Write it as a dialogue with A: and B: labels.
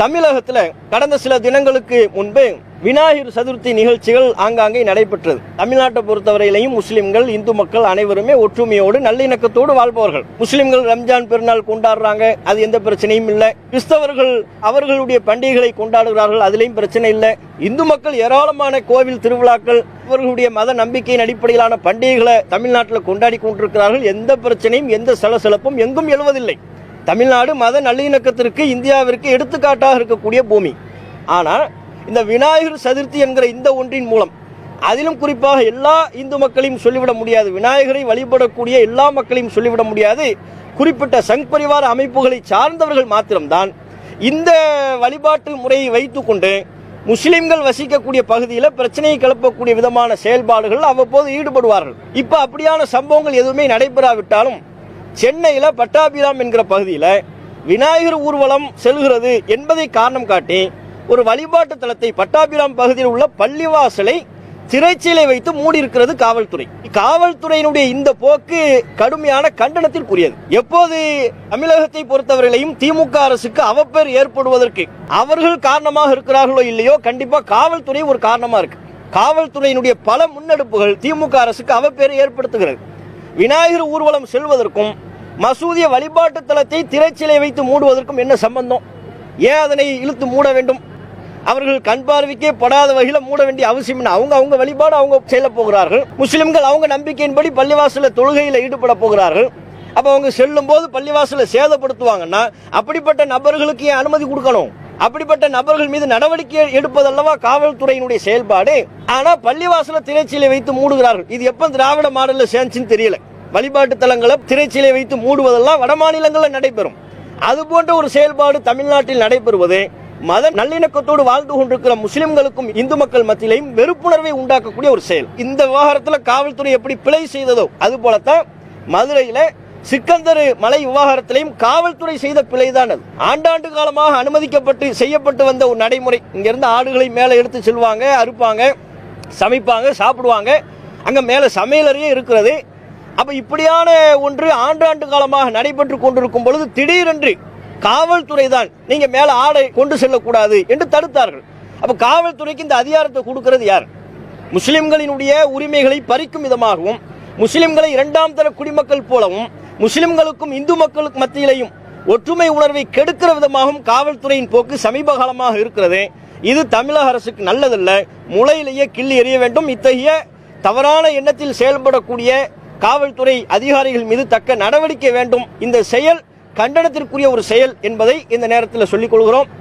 A: தமிழகத்தில் கடந்த சில தினங்களுக்கு முன்பு விநாயகர் சதுர்த்தி நிகழ்ச்சிகள் ஆங்காங்கே நடைபெற்றது. தமிழ்நாட்டை பொறுத்தவரையிலையும் முஸ்லிம்கள் இந்து மக்கள் அனைவருமே ஒற்றுமையோடு நல்லிணக்கத்தோடு வாழ்பவர்கள். முஸ்லிம்கள் ரம்ஜான் பெருநாள் கொண்டாடுறாங்க அது எந்த பிரச்சனையும் இல்லை. கிறிஸ்தவர்கள் அவர்களுடைய பண்டிகைகளை கொண்டாடுகிறார்கள் அதுலேயும் பிரச்சனை இல்லை. இந்து மக்கள் ஏராளமான கோவில் திருவிழாக்கள் அவர்களுடைய மத நம்பிக்கையின் அடிப்படையிலான பண்டிகைகளை தமிழ்நாட்டில் கொண்டாடி கொண்டிருக்கிறார்கள். எந்த பிரச்சனையும் எந்த சலசலப்பும் எங்கும் எழுவதில்லை. தமிழ்நாடு மத நல்லிணக்கத்திற்கு இந்தியாவிற்கு எடுத்துக்காட்டாக இருக்கக்கூடிய பூமி. ஆனால் இந்த விநாயகர் சதுர்த்தி என்கிற இந்த ஒன்றின் மூலம் அதிலும் குறிப்பாக எல்லா இந்து மக்களையும் சொல்லிவிட முடியாது விநாயகரை வழிபடக்கூடிய எல்லா மக்களையும் சொல்லிவிட முடியாது. குறிப்பிட்ட சங் பரிவார அமைப்புகளை சார்ந்தவர்கள் மாத்திரம்தான் இந்த வழிபாட்டு முறையை வைத்துக்கொண்டு முஸ்லிம்கள் வசிக்கக்கூடிய பகுதியில் பிரச்சனையை கிளப்பக்கூடிய விதமான செயல்பாடுகள் அவ்வப்போது ஈடுபடுவார்கள். இப்போ அப்படியான சம்பவங்கள் எதுவுமே நடைபெறாவிட்டாலும் சென்னையில் பட்டாபிராம் என்கிற பகுதியில் விநாயகர் ஊர்வலம் செல்கிறது என்பதை காரணம் காட்டி ஒரு வழிபாட்டு தலத்தை பட்டாபிராம் பகுதியில் உள்ள பள்ளிவாசலை திரைச்சீலை வைத்து மூடி இருக்கிறது காவல்துறை. காவல்துறையினுடைய இந்த போக்கு கடுமையான கண்டனத்திற்குரியது. எப்போது தமிழகத்தை பொறுத்தவரையிலையும் திமுக அரசுக்கு அவப்பேர் ஏற்படுவதற்கு அவர்கள் காரணமாக இருக்கிறார்களோ இல்லையோ கண்டிப்பா காவல்துறை ஒரு காரணமா இருக்கு. காவல்துறையினுடைய பல முன்னெடுப்புகள் திமுக அரசுக்கு அவப்பேர் ஏற்படுத்துகிறது. விநாயகர் ஊர்வலம் செல்வதற்கும் மசூதிய வழிபாட்டு தலத்தை திரைச்சிலை வைத்து மூடுவதற்கும் என்ன சம்பந்தம்? ஏன் அதனை இழுத்து மூட வேண்டும்? அவர்கள் கண் பார்வைக்கே படாத வகையில் மூட வேண்டிய அவசியம் என்ன? அவங்க அவங்க வழிபாடு அவங்க செல்ல போகிறார்கள். முஸ்லிம்கள் அவங்க நம்பிக்கையின்படி பள்ளிவாசல தொழுகையில் ஈடுபட போகிறார்கள். அப்போ அவங்க செல்லும் போது பள்ளிவாசலை சேதப்படுத்துவாங்கன்னா அப்படிப்பட்ட நபர்களுக்கு ஏன் அனுமதி கொடுக்கணும்? அப்படிப்பட்ட நபர்கள் மீது நடவடிக்கை எடுப்பதல்லவா காவல்துறையினுடைய செயல்பாடு? ஆனால் பள்ளிவாசல திரைச்சீலை வைத்து மூடுகிறார்கள். இது எப்போ திராவிட மாடலில் சேர்ந்துச்சுன்னு தெரியல. வழிபாட்டு தலங்களை திரைச்சீலை வைத்து மூடுவதெல்லாம் வட மாநிலங்களில் நடைபெறும். அது போன்ற ஒரு செயல்பாடு தமிழ்நாட்டில் நடைபெறுவது மத நல்லிணக்கத்தோடு வாழ்ந்து கொண்டிருக்கிற முஸ்லிம்களுக்கும் இந்து மக்கள் மத்தியிலையும் வெறுப்புணர்வை உண்டாக்கக்கூடிய ஒரு செயல். இந்த விவகாரத்தில் காவல்துறை எப்படி பிழை செய்ததோ அது போலத்தான் மதுரையில் சிக்கந்தர் மலை விவகாரத்திலையும் காவல்துறை செய்த பிழைதான் அது. ஆண்டாண்டு காலமாக அனுமதிக்கப்பட்டு செய்யப்பட்டு வந்த ஒரு நடைமுறை. இங்கிருந்து ஆடுகளை மேலே எடுத்து செல்வாங்க அறுப்பாங்க சமைப்பாங்க சாப்பிடுவாங்க. அங்கே மேலே சமையலறையே இருக்கிறது. அப்ப இப்படியான ஒன்று ஆண்டாண்டு காலமாக நடைபெற்று கொண்டிருக்கும் பொழுது திடீரென்று காவல்துறை தான் நீங்க மேல ஆடை கொண்டு செல்லக்கூடாது என்று தடுத்தார்கள். அப்ப காவல்துறைக்கு இந்த அதிகாரத்தை கொடுக்கிறது யார்? முஸ்லிம்களினுடைய உரிமைகளை பறிக்கும் விதமாகவும் முஸ்லிம்களை இரண்டாம் தர குடிமக்கள் போலவும் முஸ்லிம்களுக்கும் இந்து மக்களுக்கு மத்தியிலையும் ஒற்றுமை உணர்வை கெடுக்கிற விதமாகவும் காவல்துறையின் போக்கு சமீப காலமாக இருக்கிறது. இது தமிழக அரசுக்கு நல்லதல்ல. முளையிலேயே கிள்ளி எறிய வேண்டும். இத்தகைய தவறான எண்ணத்தில் செயல்படக்கூடிய காவல்துறை அதிகாரிகள் மீது தக்க நடவடிக்கை வேண்டும். இந்த செயல் கண்டனத்திற்குரிய ஒரு செயல் என்பதை இந்த நேரத்தில் சொல்லிக் கொள்கிறோம்.